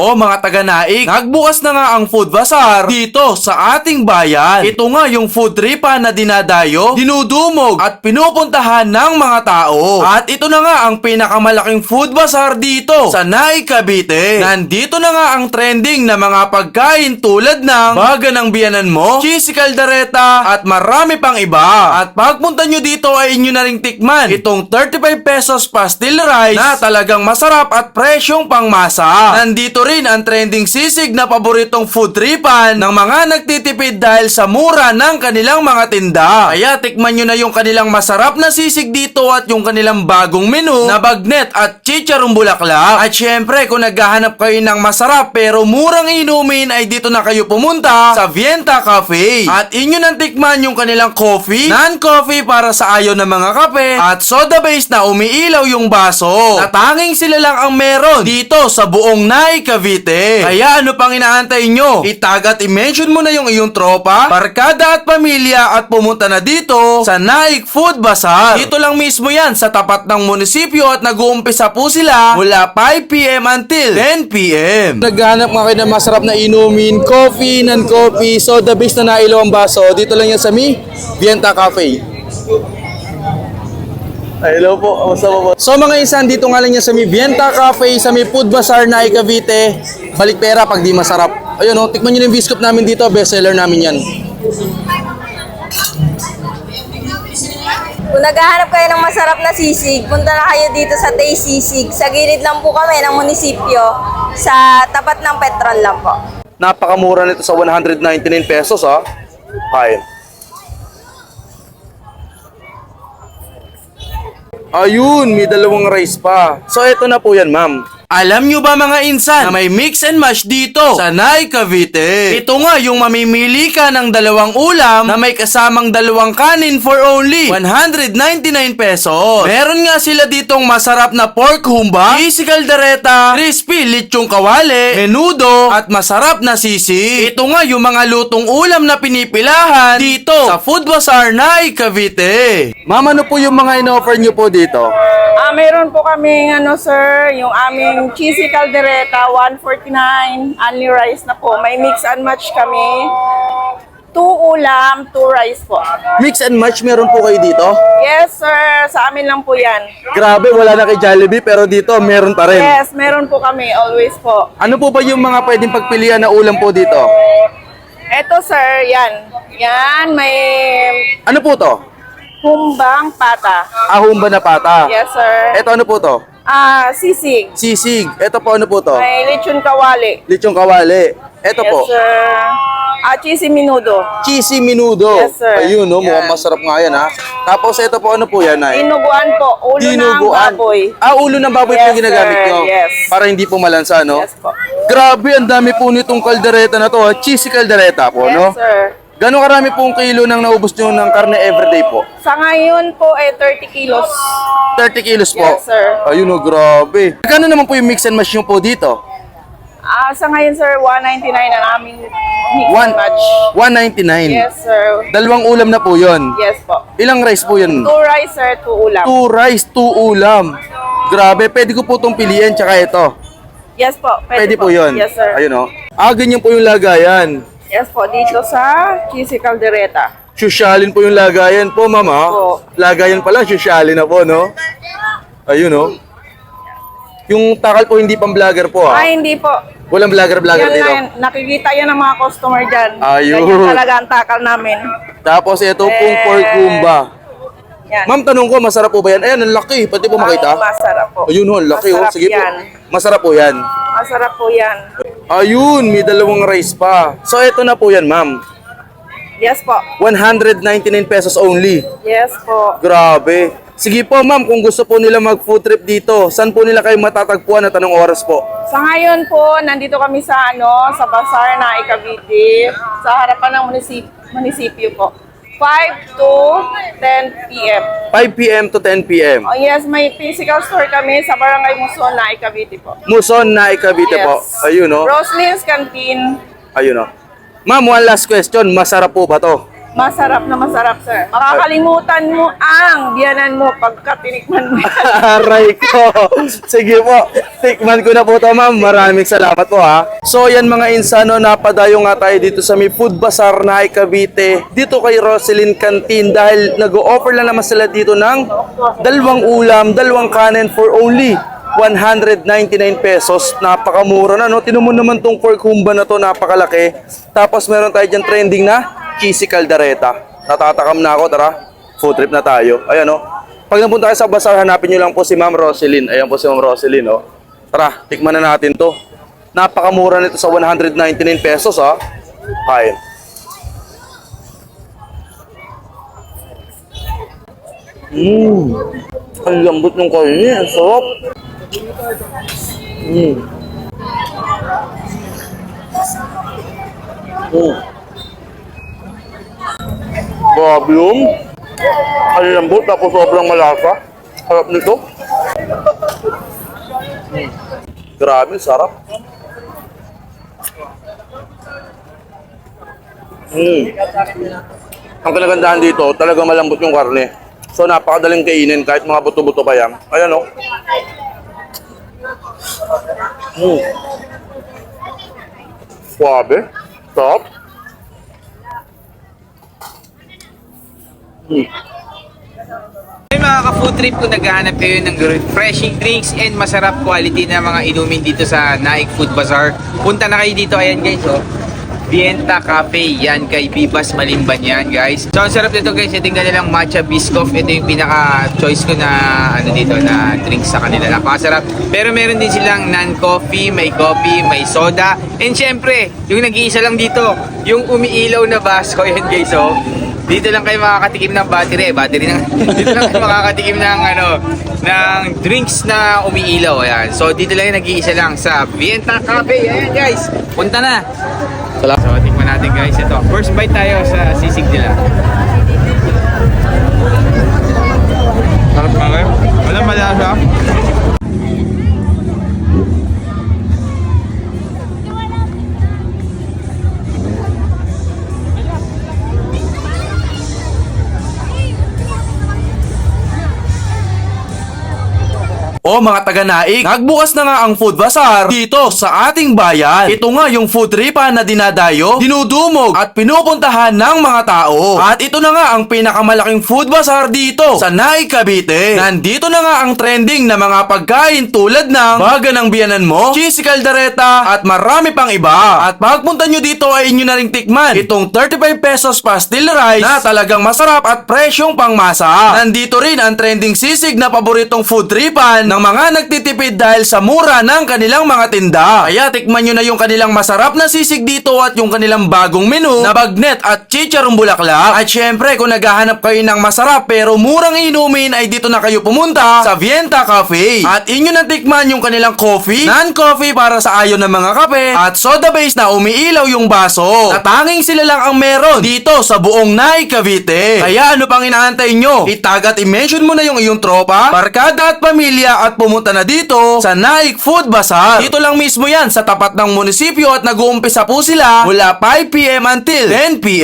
O mga taga-naik, nagbukas na nga ang food bazaar dito sa ating bayan. Ito nga yung food tripa na dinadayo, dinudumog at pinupuntahan ng mga tao. At ito na nga ang pinakamalaking food bazaar dito sa Naik, Cavite. Nandito na nga ang trending na mga pagkain tulad ng baga ng biyanan mo, cheesy caldereta at marami pang iba. At pagpunta nyo dito ay inyo na ring tikman itong 35 pesos pastil rice na talagang masarap at presyong pangmasa. Nandito rin ang trending sisig na paboritong food tripan ng mga nagtitipid dahil sa mura ng kanilang mga tinda. Kaya tikman nyo na yung kanilang masarap na sisig dito at yung kanilang bagong menu na bagnet at chicharong bulaklak. At syempre kung naghahanap kayo ng masarap pero murang inumin ay dito na kayo pumunta sa Vienta Cafe. At inyo nang tikman yung kanilang coffee, non-coffee para sa ayaw ng mga kape at soda base na umiilaw yung baso. Na tanging sila lang ang meron dito sa buong Nai Cavite. Kaya ano pang inaantay nyo? Itag at i-mention mo na yung iyong tropa, barkada at pamilya at pumunta na dito sa Naik Food Bazaar. Dito lang mismo yan sa tapat ng munisipyo at nag-uumpisa po sila mula 5pm until 10pm. Naghanap nga kayo ng masarap na inumin, coffee, non-coffee, soda base na nailaw ang baso. Dito lang yan sa Mi, Vienta Cafe. Hello po. Kamusta po po? So mga insan, dito nga lang yan sa Mi Vienta Cafe, sa Mi Food Bazaar na Cavite. Balik pera pag di masarap. Ayun oh, tikman nyo yung biscuit namin dito, bestseller namin yan. Kung naghahanap kayo ng masarap na sisig, punta na kayo dito sa Tay Sisig. Sa gilid lang po kami ng munisipyo, sa tapat ng petrol lang po. Napakamura nito sa 199 pesos ha. Kain. Ayun, may dalawang rice pa. So eto na po yan, ma'am. Alam nyo ba mga insan na may mix and match dito sa Nai Cavite? Ito nga yung mamimili ka ng dalawang ulam na may kasamang dalawang kanin for only 199 pesos. Meron nga sila ditong masarap na pork humba, cheesy caldereta, crispy lechong kawale, menudo, at masarap na sisi. Ito nga yung mga lutong ulam na pinipilahan dito sa Food Bazaar Nai Cavite. Ma'am, ano po yung mga in-offer nyo po dito? Ah, meron po kami ano sir, yung aming cheesy caldereta 149, only rice na po. May mix and match kami. Two ulam, two rice po. Mix and match meron po kayo dito? Yes sir, sa amin lang po 'yan. Grabe, wala na kay Jollibee pero dito meron pa rin. Yes, meron po kami always po. Ano po ba yung mga pwedeng pagpilian na ulam po dito? Eto sir, 'yan. Yan, may Ano po to? Humbang pata. Ahumba na pata. Yes sir. Ito ano po to? Ah, sisig. Sisig. Ito po ano po to? May lechon kawali. Lechong kawali. Ito yes po. sir. Ah, cheesy minudo. Cheesy minudo. Yes, sir. Ayun, no, mukhang Yan. masarap nga yan, ha. Tapos ito po, ano po yan, ay? Dinuguan po, ulo ng baboy. Ah, ulo ng baboy po Yes, yung ginagamit sir. nyo. Yes. Para hindi po malansa, no? Yes po. Grabe, ang dami po nitong kaldereta na to, ha. Cheesy kaldereta po, Yes, no? sir. Gano'ng karami pong kilo nang naubos nyo ng karne everyday po? Sa ngayon po, eh, 30 kilos. 30 kilos po. Yes, sir. Ayun, oh, grabe. Kano naman po yung mix and match nyo po dito? Ah, sa ngayon, sir, 199 ang aming mix One, and match. 199. Yes, sir. Dalawang ulam na po yon. Yes po. Ilang rice po yun? Two rice, sir, two ulam. Two rice, two ulam. Grabe, pwede ko po itong piliin, tsaka ito. Yes po. Pwede, po yun. Yes, sir. Ayun, oh. Ah, ganyan po yung lagayan. Yes po, dito sa cheesy caldereta. Sosyalin po yung lagayan po, mama. Opo. Lagayan pala, sosyalin na po, no? Ayun, oh. Yung takal po hindi pang vlogger po, ah. Ay, hindi po. Walang vlogger-vlogger Yan dito. yan. Nakikita yan ng mga customer dyan. Ayun. Ganyan talaga ang takal namin. Tapos ito pong Eh. pork humba. Yan. Ma'am, tanong ko, masarap po ba yan? Ayan, ang laki. Pati po makita. Ang masarap po. Ayun, oh, ang laki, oh. Masarap Sige po. yan. Masarap po yan. Masarap po yan. Ayun, may dalawang rice pa. So, ito na po yan, ma'am. Yes po. 199 pesos only. Yes po. Grabe. Sige po, ma'am, kung gusto po nila mag-food trip dito, saan po nila kayo matatagpuan at anong oras po? Sa ngayon po, nandito kami sa ano, sa Bazaar na Cavite, sa harapan ng munisip munisipyo po. 5 to 10 p.m. 5 p.m. to 10 p.m. Oh yes, may physical store kami sa Barangay Muson na Cavite po. Muson na Cavite po. Ayun, oh. Roslyn's Canteen. Ayun, oh. Ma'am, one last question. Masarap po ba to? Masarap na masarap, sir. Makakalimutan mo ang biyanan mo pagka tinikman mo. Aray ko. Sige po. Tikman ko na po to, ma'am. Maraming salamat po, ha. So, yan mga insano, napadayo nga tayo dito sa may food bazaar na Cavite. Dito kay Roselyn Canteen dahil nag-o-offer lang naman sila dito ng dalawang ulam, dalawang kanin for only 199 pesos. Napakamura na, no? Tinan mo naman tong pork humba na to, napakalaki. Tapos meron tayo dyan trending na cheesy caldereta. Natatakam na ako, tara. Food trip na tayo. Ayan, no? Pag napunta kayo sa bazaar, hanapin nyo lang po si Ma'am Roselyn. Ayan po si Ma'am Roselyn, oh. Tara, tikman na natin to. Napakamura nito sa 199 pesos, ha. Kain. Mmm. Ang lambot ng kainin. Ang sarap. Mmm. Mmm. Grabe yun. Ang lambot tapos sobrang malasa. Sarap nito. Grabe, sarap. Mm. Ang kinagandahan dito, talagang malambot yung karne. So napakadaling kainin kahit mga buto-buto pa yan. Ayan oh. Mm. Suabe. Sarap. Mm. May mga ka-food trip kung naghahanap kayo ng refreshing drinks and masarap quality na mga inumin dito sa Naik Food Bazaar. Punta na kayo dito. Ayan guys, oh. Vienta Cafe. Yan kay Bibas Malimban yan guys. So ang sarap nito guys. Ito yung kanilang matcha biscoff. Ito yung pinaka-choice ko na ano dito na drinks sa kanila. Napakasarap. Pero meron din silang non-coffee, may coffee, may soda. And syempre, yung nag-iisa lang dito, yung umiilaw na basko. Yan guys, oh. Dito lang kayo makakatikim ng battery, eh. battery ng dito lang kayo makakatikim ng ano ng drinks na umiilaw ayan. So dito lang nag-iisa lang sa Vienta Cafe. Ayan guys. Punta na. Salamat. So tikman natin guys ito. First bite tayo sa sisig nila. Sarap mga kayo. Walang malasa. O mga taga-naik, nagbukas na nga ang food bazaar dito sa ating bayan. Ito nga yung food tripa na dinadayo, dinudumog at pinupuntahan ng mga tao. At ito na nga ang pinakamalaking food bazaar dito sa Naik, Cavite. Nandito na nga ang trending na mga pagkain tulad ng baga ng biyanan mo, cheesy caldereta at marami pang iba. At pagpunta nyo dito ay inyo na ring tikman itong 35 pesos pastel rice na talagang masarap at presyong pangmasa. Nandito rin ang trending sisig na paboritong food tripan ng mga nagtitipid dahil sa mura ng kanilang mga tinda. Kaya tikman nyo na yung kanilang masarap na sisig dito at yung kanilang bagong menu na bagnet at chicharong bulaklak. At syempre kung naghahanap kayo ng masarap pero murang inumin ay dito na kayo pumunta sa Vienta Cafe. At inyo na tikman yung kanilang coffee, non-coffee para sa ayon ng mga kape at soda base na umiilaw yung baso. Na tanging sila lang ang meron dito sa buong Nai Cavite. Kaya ano pang inaantay nyo? Itag at i-mention mo na yung iyong tropa, barkada at pamilya at pumunta na dito sa Naik Food Bazaar. Dito lang mismo yan sa tapat ng munisipyo at nag-uumpisa po sila mula 5pm until 10pm.